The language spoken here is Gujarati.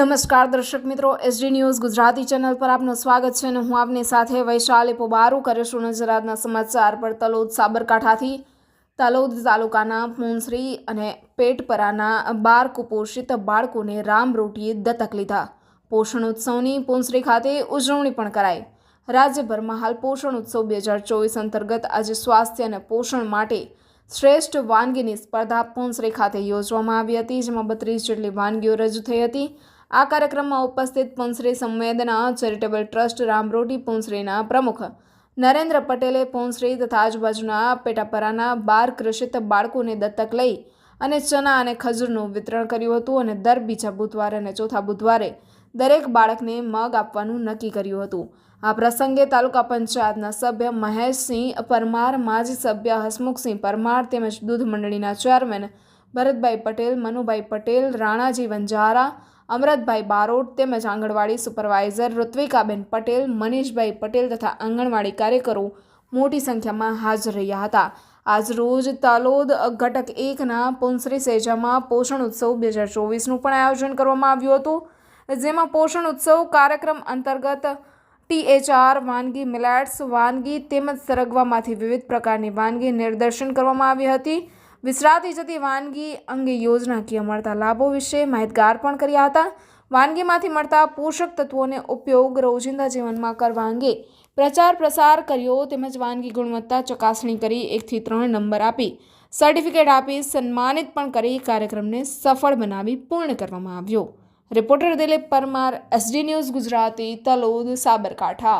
નમસ્કાર દર્શક મિત્રો એસડી ન્યૂઝ ગુજરાતી ચેનલ પર આપનું સ્વાગત છે અને હું આપની સાથે વૈશાલી પોબારું કરીશું નજરાતના સમાચાર પર તલોદ સાબરકાંઠાથી. તલોદ તાલુકાના મુનસરી અને પેટપરાના બાર કુપોષિત બાળકોને રામરોટીએ દત્તક લીધા. પોષણ ઉત્સવની પુંસરી ખાતે ઉજવણી પણ કરાઈ. રાજ્યભરમાં હાલ પોષણ ઉત્સવ બે હજાર ચોવીસ અંતર્ગત આજે સ્વાસ્થ્ય અને પોષણ માટે શ્રેષ્ઠ વાનગીની સ્પર્ધા પુંસરી ખાતે યોજવામાં આવી હતી, જેમાં બત્રીસ જેટલી વાનગીઓ રજૂ થઈ હતી. આ કાર્યક્રમમાં ઉપસ્થિત પુંસરી સંવેદના, ચેરિટેબલ ટ્રસ્ટ, રામરોટી પુંસરીના પ્રમુખ નરેન્દ્ર પટેલે પુંસરી તથા આજુબાજુના પેટાપરાના બાર કૃષિત બાળકોને દત્તક લઈ અને ચના અને ખજૂરનું વિતરણ કર્યું હતું અને દર બીજા બુધવારે અને ચોથા બુધવારે દરેક બાળકને મગ આપવાનું નક્કી કર્યું હતું. આ પ્રસંગે તાલુકા પંચાયતના સભ્ય મહેશસિંહ પરમાર, માજી સભ્ય હસમુખસિંહ પરમાર તેમજ દૂધ મંડળીના ચેરમેન ભરતભાઈ પટેલ, મનુભાઈ પટેલ, રાણાજી વંજારા અમરતભાઈ બારોટ તેમજ આંગણવાડી સુપરવાઇઝર ઋત્વિકાબેન પટેલ, મનીષભાઈ પટેલ તથા આંગણવાડી કાર્યકરો મોટી સંખ્યામાં હાજર રહ્યા હતા. આજ રોજ તાલોદ ઘટક એકના પુંસરી સેજામાં પોષણ ઉત્સવ બે હજાર ચોવીસનું પણ આયોજન કરવામાં આવ્યું હતું, જેમાં પોષણ ઉત્સવ કાર્યક્રમ અંતર્ગત ટીએચઆર વાનગી મિલેટ્સ વાનગી તેમજ સરગવામાંથી વિવિધ પ્રકારની વાનગી નિર્દર્શન કરવામાં આવી હતી. વિસરાતી જતી વાનગી અંગે યોજનાકીય મળતા લાભો વિશે માહિતગાર પણ કર્યા હતા. વાનગીમાંથી મળતા પોષક તત્વોને ઉપયોગ રોજિંદા જીવનમાં કરવા અંગે પ્રચાર પ્રસાર કર્યો તેમજ વાનગી ગુણવત્તા ચકાસણી કરી એકથી ત્રણ નંબર આપી. સર્ટિફિકેટ આપી સન્માનિત પણ કરી કાર્યક્રમને સફળ બનાવી પૂર્ણ કરવામાં આવ્યો. Reporter Dilip Parmar, SD news Gujarati, Talod, Sabarkantha.